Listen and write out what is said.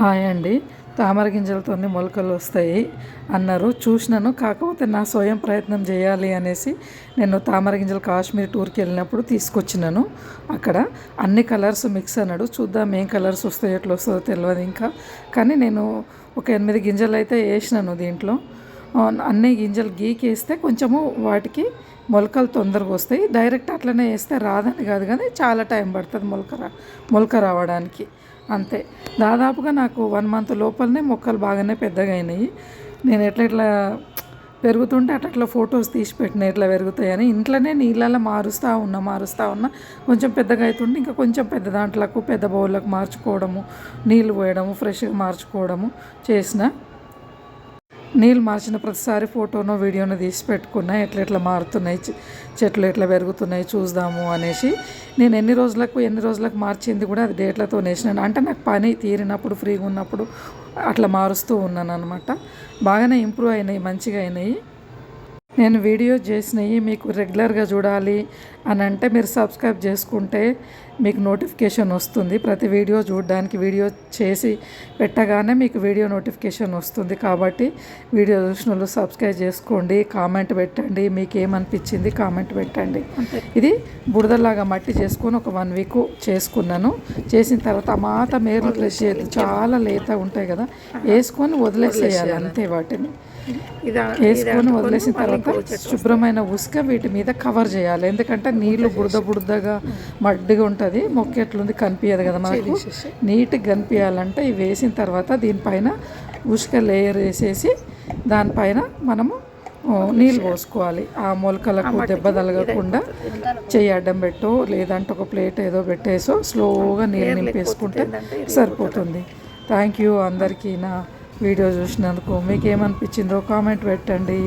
Hi అండి. తామర గింజలతోనే మొలకలు వస్తాయి అన్నారు. చూసినాను కాకపోతే నా స్వయం ప్రయత్నం చేయాలి అనేసి నేను తామర గింజలు కాశ్మీర్ టూర్కి వెళ్ళినప్పుడు తీసుకొచ్చినాను. అక్కడ అన్ని కలర్స్ మిక్స్ అన్నాడు. చూద్దాం ఏం కలర్స్ వస్తాయో ఎట్లా వస్తుందో తెలియదు ఇంకా. కానీ నేను ఒక ఎనిమిది గింజలు అయితే వేసినాను దీంట్లో. అన్ని గింజలు గీకేస్తే కొంచెము వాటికి మొలకలు తొందరగా వస్తాయి. డైరెక్ట్ అట్లనే వేస్తే రాదని కాదు కానీ చాలా టైం పడుతుంది మొలక రా మొలక రావడానికి. అంతే. దాదాపుగా నాకు వన్ మంత్ లోపలనే మొక్కలు బాగానే పెద్దగా అయినాయి. నేను ఎట్లా ఎట్లా పెరుగుతుంటే అట్లా అట్లా ఫొటోస్ తీసి పెట్టిన ఎట్లా పెరుగుతాయని. ఇంట్లోనే నీళ్ళల్లో మారుస్తూ ఉన్నా మారుస్తూ ఉన్నా కొంచెం పెద్దగా అవుతుంటే ఇంకా కొంచెం పెద్ద దాంట్లకు పెద్ద బౌల్లకు మార్చుకోవడము నీళ్ళు పోయడము ఫ్రెష్గా మార్చుకోవడము చేసిన నీళ్ళు మార్చిన ప్రతిసారి ఫోటోనో వీడియోను తీసి పెట్టుకున్నా ఎట్లా ఎట్లా మారుతున్నాయి చెట్లు ఎట్లా పెరుగుతున్నాయి చూద్దాము అనేసి నేను ఎన్ని రోజులకు ఎన్ని రోజులకు మార్చింది కూడా అది డేట్లతో వేసినాను అంటే నాకు పని తీరినప్పుడు ఫ్రీగా ఉన్నప్పుడు అట్లా మారుస్తూ ఉన్నాను అనమాట బాగానే ఇంప్రూవ్ అయినాయి మంచిగా అయినాయి. నేను వీడియో చేసినవి మీకు రెగ్యులర్గా చూడాలి అని అంటే మీరు సబ్స్క్రైబ్ చేసుకుంటే మీకు నోటిఫికేషన్ వస్తుంది. ప్రతి వీడియో చూడడానికి వీడియో చేసి పెట్టగానే మీకు వీడియో నోటిఫికేషన్ వస్తుంది. కాబట్టి వీడియో చూసిన సబ్స్క్రైబ్ చేసుకోండి కామెంట్ పెట్టండి మీకు ఏమనిపించింది కామెంట్ పెట్టండి. ఇది బురదలాగా మట్టి చేసుకొని ఒక వన్ వీక్ చేసుకున్నాను. చేసిన తర్వాత మాత మేర్లు ప్రెస్ చేయదు చాలా లేత ఉంటాయి కదా. వేసుకొని వదిలేసేయాలి అంతే వాటిని. వేసుకొని వదిలేసిన తర్వాత శుభ్రమైన ఉసుక వీటి మీద కవర్ చేయాలి. ఎందుకంటే నీళ్ళు బురద బురదగా మడ్డిగా ఉంటుంది. మొక్క ఎట్లుంది కనిపించదు కదా మనకు. నీట్గా కనిపించాలంటే ఇవి వేసిన తర్వాత దీనిపైన ఉసుక లేయర్ వేసేసి దానిపైన మనము నీళ్ళు పోసుకోవాలి. ఆ మొలకలకు దెబ్బ తలగకుండా చెయ్యి అడ్డం పెట్టో లేదంటే ఒక ప్లేట్ ఏదో పెట్టేసో స్లోగా నీళ్ళు నింపేసుకుంటే సరిపోతుంది. థ్యాంక్ యూ అందరికీ నా వీడియో చూసినందుకు. మీకు ఏమనిపించిందో కామెంట్ పెట్టండి.